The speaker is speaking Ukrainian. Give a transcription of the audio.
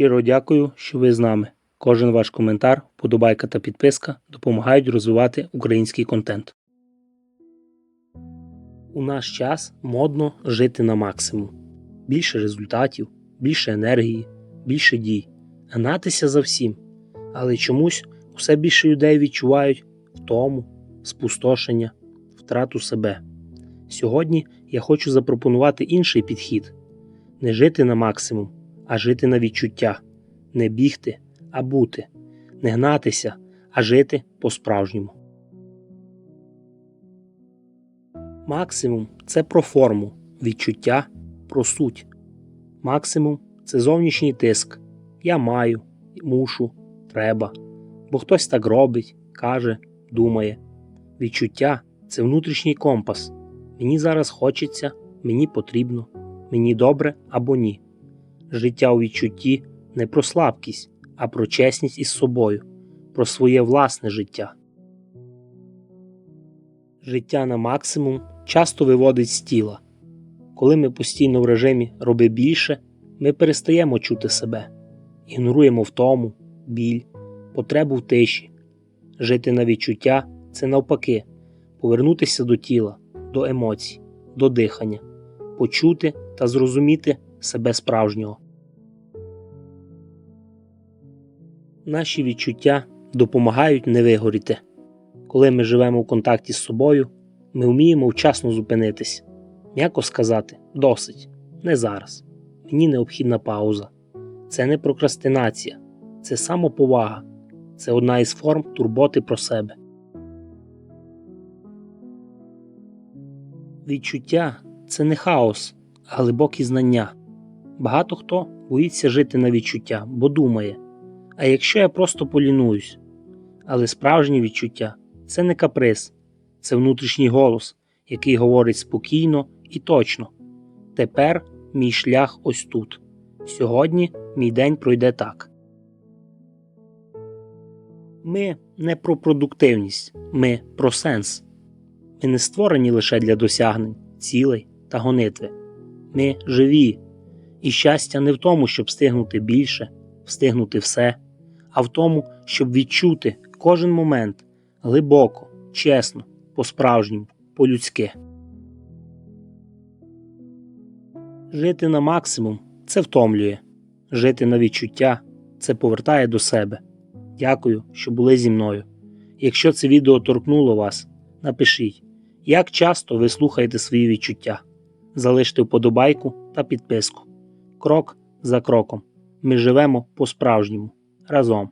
Щиро дякую, що ви з нами. Кожен ваш коментар, вподобайка та підписка допомагають розвивати український контент. У наш час модно жити на максимум. Більше результатів, більше енергії, більше дій, гнатися за всім. Але чомусь усе більше людей відчувають втому, спустошення, втрату себе. Сьогодні я хочу запропонувати інший підхід: не жити на максимум, а жити на відчуття, не бігти, а бути, не гнатися, а жити по-справжньому. Максимум це про форму, відчуття про суть. Максимум це зовнішній тиск. Я маю, мушу, треба. Бо хтось так робить, каже, думає. Відчуття це внутрішній компас. Мені зараз хочеться, мені потрібно, мені добре або ні. Життя у відчутті не про слабкість, а про чесність із собою, про своє власне життя. Життя на максимум часто виводить з тіла. Коли ми постійно в режимі роби більше, ми перестаємо чути себе, ігноруємо втому, біль, потребу в тиші. Жити на відчуття це навпаки, повернутися до тіла, до емоцій, до дихання, почути та зрозуміти себе справжнього. Наші відчуття допомагають не вигоріти. Коли ми живемо в контакті з собою, ми вміємо вчасно зупинитись, м'яко сказати досить, не зараз. Мені необхідна пауза. Це не прокрастинація, це самоповага, це одна із форм турботи про себе. Відчуття це не хаос, а глибокі знання. Багато хто боїться жити на відчуття, бо думає, а якщо я просто полінуюсь. Але справжнє відчуття це не каприз, це внутрішній голос, який говорить спокійно і точно. Тепер мій шлях ось тут. Сьогодні мій день пройде так. Ми не про продуктивність, ми про сенс. Ми не створені лише для досягнень, цілей та гонитви. Ми живі, і щастя не в тому, щоб встигнути більше, встигнути все, а в тому, щоб відчути кожен момент глибоко, чесно, по-справжньому, по-людськи. Жити на максимум це втомлює, жити на відчуття це повертає до себе. Дякую, що були зі мною. Якщо це відео торкнуло вас, напишіть, як часто ви слухаєте свої відчуття. Залиште вподобайку та підписку. Крок за кроком. Ми живемо по-справжньому разом.